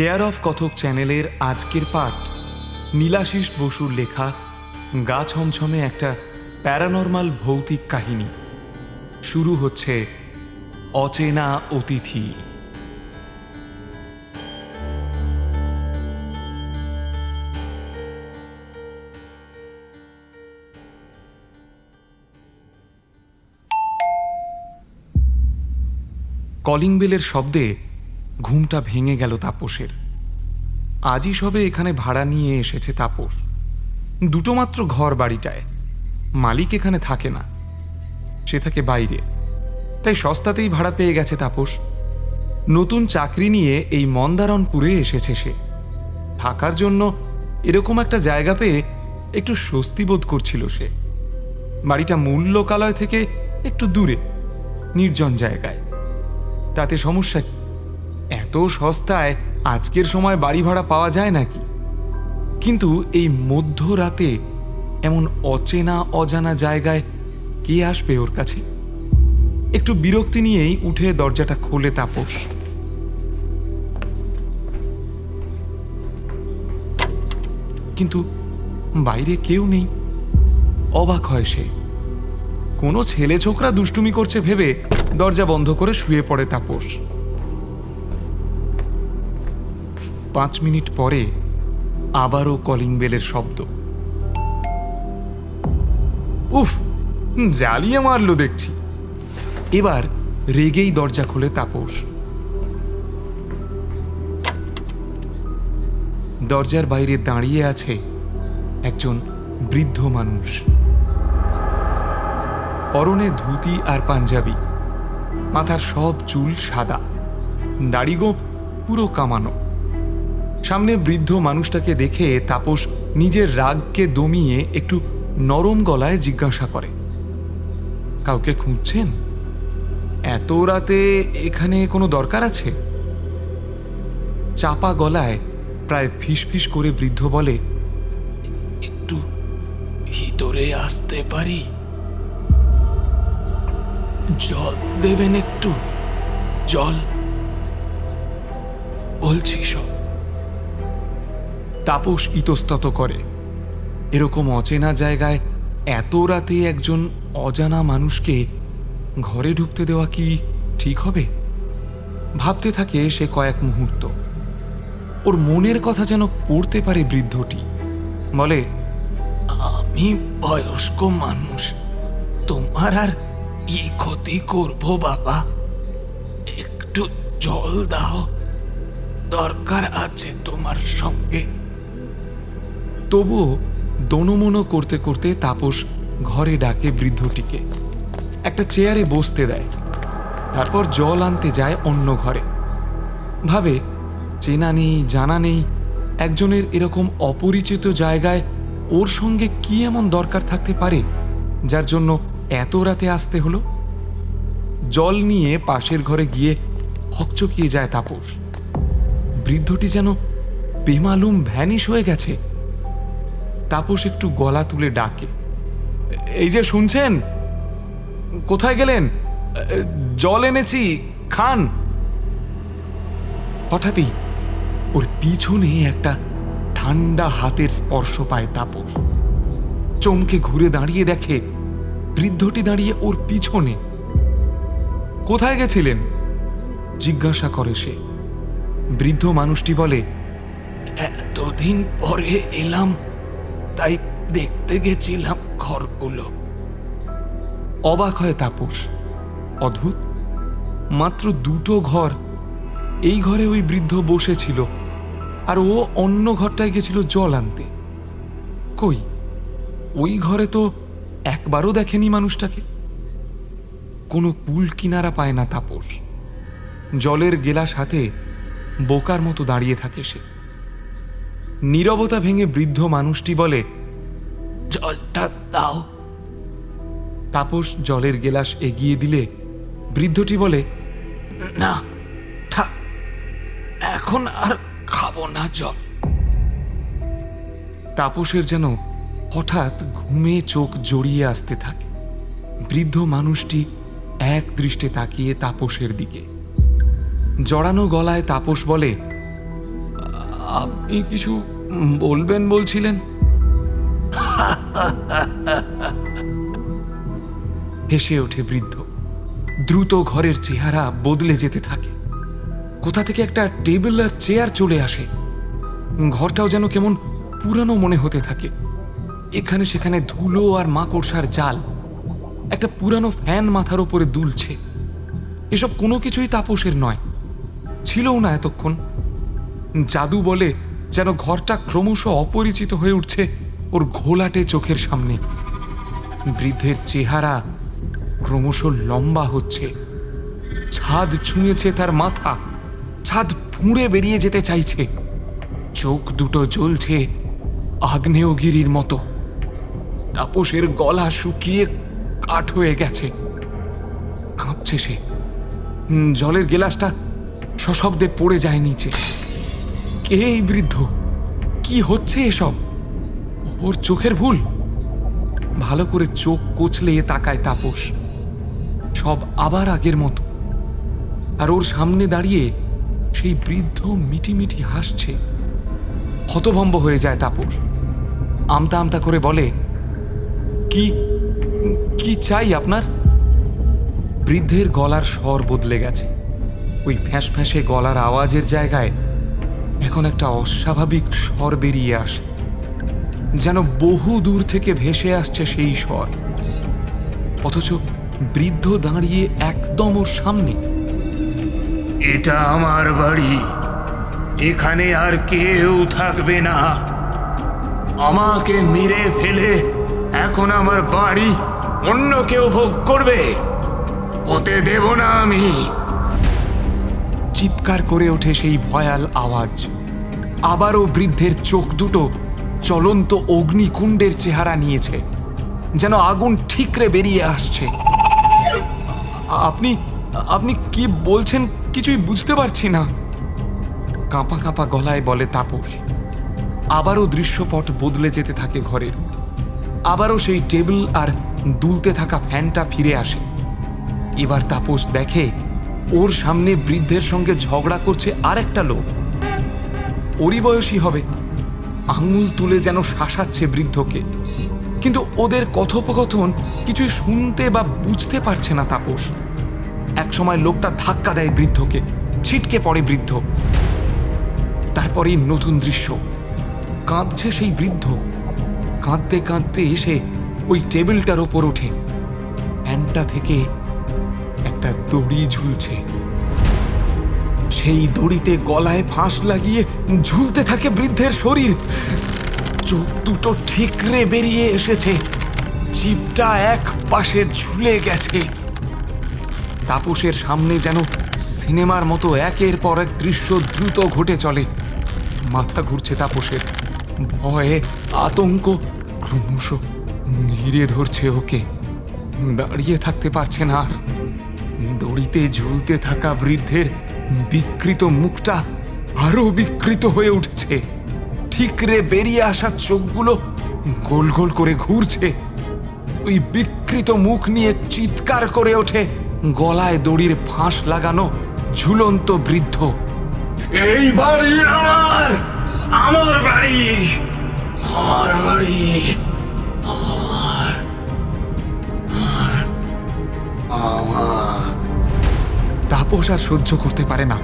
Care of কথক চ্যানেলের আজকের পাঠ। নীলাশিস বসুর লেখা, গা ছমছমে একটা প্যারানর্মাল ভৌতিক কাহিনী। শুরু হচ্ছে অচেনা অতিথি। কলিং বেলের শব্দে ঘুমটা ভেঙে গেল তাপসের। আজই সবে এখানে ভাড়া নিয়ে এসেছে তাপস। দুটো মাত্র ঘর বাড়িটায়। মালিক এখানে থাকে না। সে থাকে বাইরে। তাই সস্তাতেই ভাড়া পেয়ে গেছে তাপস। নতুন চাকরি নিয়ে এই মন্দারণপুরে এসেছে সে। থাকার জন্য এরকম একটা জায়গা পেয়ে একটু স্বস্তি বোধ করছিল সে। বাড়িটা মূল লোকালয় থেকে একটু দূরে, নির্জন জায়গায়। তাতে সমস্যা কি? এত সস্তায় আজকের সময় বাড়ি ভাড়া পাওয়া যায় নাকি? কিন্তু এই মধ্যরাতে এমন অচেনা অজানা জায়গায় কে আসবে ওর কাছে? একটু বিরক্তি নিয়েই উঠে দরজাটা খোলে তাপস। কিন্তু বাইরে কেউ নেই। অবাক হয় সে। কোনো ছেলে ছোকরা দুষ্টুমি করছে ভেবে দরজা বন্ধ করে শুয়ে পড়ে তাপস। পাঁচ মিনিট পরে আবারও কলিং বেলের শব্দ। উফ, জ্বালিয়ে মারলো দেখছি। এবার রেগেই দরজা খুলে তাপস। দরজার বাইরে দাঁড়িয়ে আছে একজন বৃদ্ধ মানুষ। পরনে ধুতি আর পাঞ্জাবি। মাথার সব চুল সাদা। দাড়িগোপ পুরো কামানো। সামনে বৃদ্ধ মানুষটাকে দেখে তাপস নিজের রাগকে দমিয়ে একটু নরম গলায় জিজ্ঞাসা করে, কাউকে খুঁজছেন? এত রাতে এখানে কোনো দরকার আছে? চাপা গলায় প্রায় ফিসফিস করে বৃদ্ধ বলে, একটু ভিতরে আসতে পারি? জল দেবেন একটু? জল? বলছি সব। তাপস ইতস্তত করে। এরকম অচেনা জায়গায় এত রাতে একজন অজানা মানুষকে ঘরে ঢুকতে দেওয়া কি ঠিক হবে? ভাবতে থাকে সে কয়েক মুহূর্ত। ওর মনের কথা যেন পড়তে পারে বৃদ্ধটি। বলে, আমি বয়স্ক মানুষ, তোমার আর কি ক্ষতি করব বাবা? একটু জল দাও। দরকার আছে তোমার সঙ্গে। তবুও দনোমনো করতে করতে তাপস ঘরে ডাকে বৃদ্ধটিকে। একটা চেয়ারে বসতে দেয়। তারপর জল আনতে যায় অন্য ঘরে। ভাবে, চেনা নেই, জানা নেই, একজনের এরকম অপরিচিত জায়গায় ওর সঙ্গে কি এমন দরকার থাকতে পারে, যার জন্য এত রাতে আসতে হলো? জল নিয়ে পাশের ঘরে গিয়ে হকচকিয়ে যায় তাপস। বৃদ্ধটি যেন বেমালুম ভ্যানিশ হয়ে গেছে। তাপস একটু গলা তুলে ডাকে। এই যে শুনছেন? কোথায় গেলেন? জল এনেছি, খান। হঠাৎই ওর পিছনে একটা ঠান্ডা হাতের স্পর্শ পায় তাপস। চমকে ঘুরে দাঁড়িয়ে দেখে বৃদ্ধটি দাঁড়িয়ে ওর পিছনে। কোথায় গেছিলেন? জিজ্ঞাসা করে সে। বৃদ্ধ মানুষটি বলে, এতদিন পরে এলাম তাই দেখতে গেছিলাম ঘরগুলো। অবাক হয় তাপস, অদ্ভুত। মাত্র দুটো ঘর, এই ঘরে ওই বৃদ্ধ বসেছিল, আর ও অন্য ঘরটায় গেছিল জল আনতে। কই, ওই ঘরে তো একবারও দেখেনি মানুষটাকে। কোনো কুল কিনারা পায় না তাপস। জলের গেলাস হাতে বোকার মতো দাঁড়িয়ে থাকে সে। নীরবতা ভেঙে বৃদ্ধ মানুষটি বলে জলটা দাও। তাপস জলের গেলাস এগিয়ে দিলে বৃদ্ধটি বলে না থাক এখন আর খাব না জল। তাপসের যেন হঠাৎ ঘুমে চোখ জড়িয়ে আসতে থাকে। বৃদ্ধ মানুষটি এক দৃষ্টে তাকিয়ে তাপসের দিকে। জড়ানো গলায় তাপস বলে আপনি কিছু বলবেন, বলছিলেন? হেসে ওঠে বৃদ্ধ। দ্রুত ঘরের চেহারা বদলে যেতে থাকে। কোথা থেকে একটা টেবিল আর চেয়ার চলে আসে। ঘরটাও যেন কেমন পুরানো মনে হতে থাকে। এখানে সেখানে ধুলো আর মাকড়সার জাল। একটা পুরানো ফ্যান মাথার ওপরে দুলছে। এসব কোনো কিছুই তাপসের নয়। ছিলও না এতক্ষণ। জাদু বলে যেন ঘরটা ক্রমশ অপরিচিত হয়ে উঠছে ওর ঘোলাটে চোখের সামনে। বৃদ্ধের চেহারা ক্রমশ লম্বা হচ্ছে। ছাদ ছুঁয়েছে তার মাথা। ছাদ ফুঁড়ে বেরিয়ে যেতে চাইছে। চোখ দুটো জ্বলছে আগ্নেয়গিরির মতো। তাপসের গলা শুকিয়ে কাঠ হয়ে গেছে। কাঁপছে সে। জলের গেলাসটা সশব্দে পড়ে যায় নিচে। কে এই বৃদ্ধ? কি হচ্ছে এসব? ওর চোখের ভুল? ভালো করে চোখ কোচলে তাকায় তাপস। সব আবার আগের মতো। আর ওর সামনে দাঁড়িয়ে সেই বৃদ্ধ মিটিমিটি হাসছে। হতভম্ব হয়ে যায় তাপস। আমতা আমতা করে বলে, কি কি চাই আপনার? বৃদ্ধের গলার স্বর বদলে গেছে। ওই ফ্যাঁস ফ্যাঁসে গলার আওয়াজের জায়গায় এখন একটা অস্বাভাবিক স্বর বেরিয়ে আসে, যেন বহু দূর থেকে ভেসে আসছে সেই স্বর। অথচ বৃদ্ধ দাঁড়িয়ে একদম ওর সামনে। এটা আমার বাড়ি। এখানে আর কেউ থাকবে না। আমাকে মেরে ফেলে এখন আমার বাড়ি অন্য কেউ ভোগ করবে। হতে দেব না আমি। চিৎকার করে ওঠে সেই ভয়াল আওয়াজ। আবারও বৃদ্ধের চোখ দুটো চলন্ত অগ্নিকুণ্ডের চেহারা নিয়েছে, যেন আগুন ঠিকরে বেরিয়ে আসছে। আপনি আপনি কি বলছেন কিছুই বুঝতে পারছি না। কাঁপা কাঁপা গলায় বলে তাপস, আবারও দৃশ্যপট বদলে যেতে থাকে ঘরের আবারও সেই টেবিল আর দুলতে থাকা ফ্যানটা ফিরে আসে। এবার তাপস দেখে ওর সামনে বৃদ্ধের সঙ্গে ঝগড়া করছে আরেকটা লোক। ওরই বয়সী হবে। আঙুল তুলে যেন শাসাচ্ছে বৃদ্ধকে। কিন্তু ওদের কথোপকথন কিছুই শুনতে বা বুঝতে পারছে না তাপস। একসময় লোকটা ধাক্কা দেয় বৃদ্ধকে। ছিটকে পড়ে বৃদ্ধ। তারপরেই নতুন দৃশ্য। কাঁদছে সেই বৃদ্ধ। কাঁদতে কাঁদতে এসে ওই টেবিলটার ওপর ওঠে। ফ্যানটা থেকে দড়ি ঝুলছে। সেই দড়িতে গলায় ফাঁস লাগিয়ে ঝুলতে থাকে বৃদ্ধের শরীর। চোখ দুটো ঠিকরে বেরিয়ে এসেছে। জিপটা এক পাশে ঝুলে গেছে। তাপসের সামনে যেন সিনেমার মতো একের পর এক দৃশ্য দ্রুত ঘটে চলে। মাথা ঘুরছে তাপসের। ভয়ে আতঙ্ক ক্রমশ ঘিরে ধরছে ওকে। দাঁড়িয়ে থাকতে পারছে না আর। দড়িতে ঝুলতে থাকা বৃদ্ধের বিকৃত মুখটা আরও বিকৃত হয়ে উঠছে। ঠিকরে বেরিয়ে আসা চোখগুলো গোল গোল করে ঘুরছে। ওই বিকৃত মুখ নিয়ে চিৎকার করে ওঠে গলায় দড়ির ফাঁস লাগানো ঝুলন্ত বৃদ্ধ। এই বাড়ি আমার আমার বাড়ি আমার বাড়ি তাপস আর সহ্য করতে পারে না।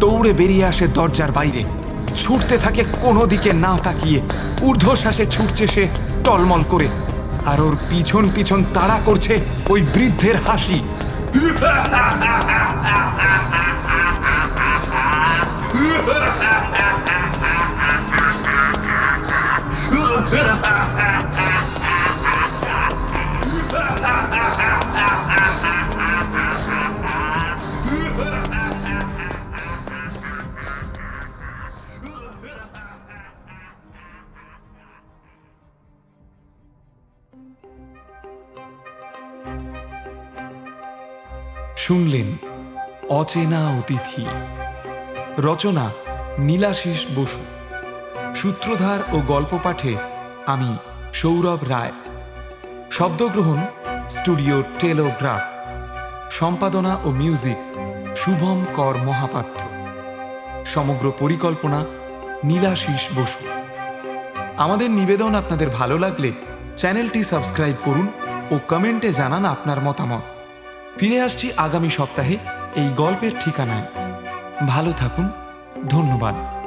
দৌড়ে বেরিয়ে আসে দরজার বাইরে। ছুটতে থাকে কোনো দিকে না তাকিয়ে। ঊর্ধ্বশ্বাসে ছুটছে সে টলমল করে। আর ওর পিছন পিছন তাড়া করছে ওই বৃদ্ধের হাসি। শুনলেন অচেনা অতিথি। রচনা নীলাশিস বসু। সূত্রধার ও গল্প পাঠে আমি সৌরভ রায়। শব্দগ্রহণ স্টুডিও টেলোগ্রাফ। সম্পাদনা ও মিউজিক শুভম কর মহাপাত্র। সমগ্র পরিকল্পনা নীলাশিস বসু। আমাদের নিবেদন আপনাদের ভালো লাগলে চ্যানেলটি সাবস্ক্রাইব করুন ও কমেন্টে জানান আপনার মতামত। ফিরে আসছি আগামী সপ্তাহে এই গল্পের ঠিকানায়। ভালো থাকুন ধন্যবাদ।